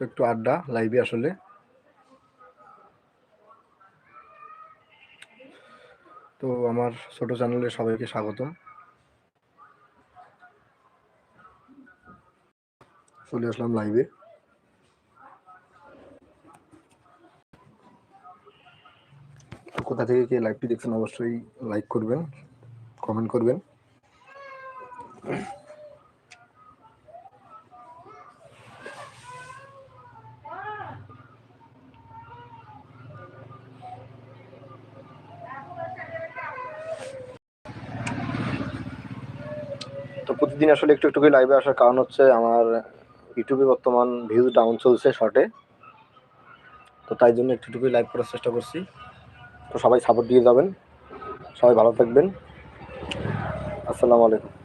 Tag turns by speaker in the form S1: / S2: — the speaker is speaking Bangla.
S1: তো একটু আড্ডা লাইভে আসলে। তো আমার ছোট চ্যানেলে সবাইকে স্বাগতম। চলে আসলাম লাইভে কোথা থেকে কে লাইভটি দেখছেন অবশ্যই লাইক করবেন কমেন্ট করবেন। প্রতিদিন আসলে একটু একটু লাইভে আসার কারণ হচ্ছে আমার ইউটিউবে বর্তমান ভিউ ডাউন চলছে শর্টে তো তাই জন্য একটু একটু লাইভ করার চেষ্টা করছি। তো সবাই সাপোর্ট দিয়ে যাবেন। সবাই ভালো থাকবেন। আসসালামু আলাইকুম।